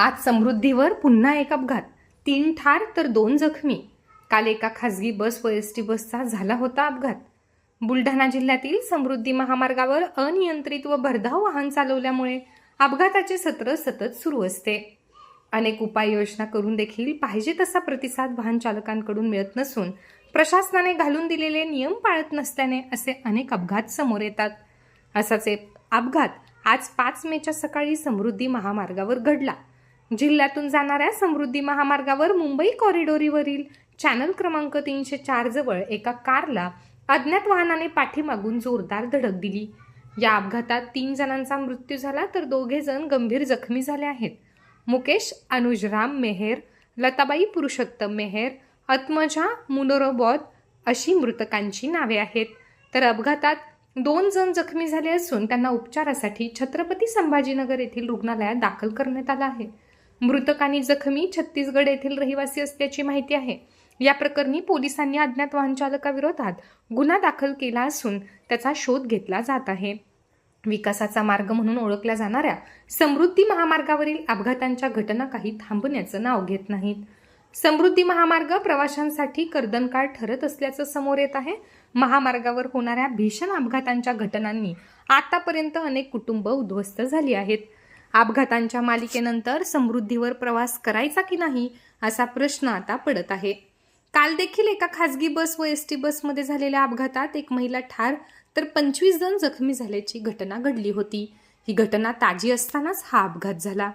आज समृद्धीवर पुन्हा एक अपघात. तीन ठार तर दोन जखमी. काल एका खासगी बस व एस टी बसचा झाला होता अपघात. बुलढाणा जिल्ह्यातील समृद्धी महामार्गावर अनियंत्रित व भरधाव वाहन चालवल्यामुळे अपघाताचे सत्र सतत सुरू असते. अनेक उपाययोजना करून देखील पाहिजे तसा प्रतिसाद वाहन चालकांकडून मिळत नसून प्रशासनाने घालून दिलेले नियम पाळत नसल्याने असे अनेक अपघात समोर येतात. असाच एक अपघात आज पाच मेच्या सकाळी समृद्धी महामार्गावर घडला. जिल्ह्यातून जाणाऱ्या समृद्धी महामार्गावर मुंबई कॉरिडोरीवरील चॅनल क्रमांक तीनशे चार जवळ एका कारला अज्ञात वाहनाने पाठीमागून जोरदार धडक दिली. या अपघातात तीन जणांचा मृत्यू झाला तर दोघे जण गंभीर जखमी झाले आहेत. मुकेश अनुजराम मेहेर लताबाई पुरुषोत्तम मेहेर आत्मजा मुनोरोबॉद अशी मृतकांची नावे आहेत. तर अपघातात दोन जण जखमी झाले असून त्यांना उपचारासाठी छत्रपती संभाजीनगर येथील रुग्णालयात दाखल करण्यात आलं आहे. मृतक आणि जखमी छत्तीसगड येथील रहिवासी असल्याची माहिती आहे. या प्रकरणी पोलिसांनी अज्ञात वाहन चालकाविरोधात गुन्हा दाखल केला असून त्याचा शोध घेतला जात आहे. विकासाचा मार्ग म्हणून ओळखल्या जाणाऱ्या समृद्धी महामार्गावरील अपघातांच्या घटना काही थांबण्याचं नाव घेत नाहीत. समृद्धी महामार्ग प्रवाशांसाठी कर्दनकाळ ठरत असल्याचं समोर येत आहे. महामार्गावर होणाऱ्या भीषण अपघातांच्या घटनांनी आतापर्यंत अनेक कुटुंब उद्ध्वस्त झाली आहेत. अपघातांच्या मालिकेनंतर समृद्धीवर प्रवास करायचा की नाही असा प्रश्न आता पडत आहे. काल देखील एका खासगी बस व एस टी बसमध्ये झालेल्या अपघातात एक महिला ठार तर पंचवीस जण जखमी झाल्याची घटना घडली होती. ही घटना ताजी असतानाच हा अपघात झाला.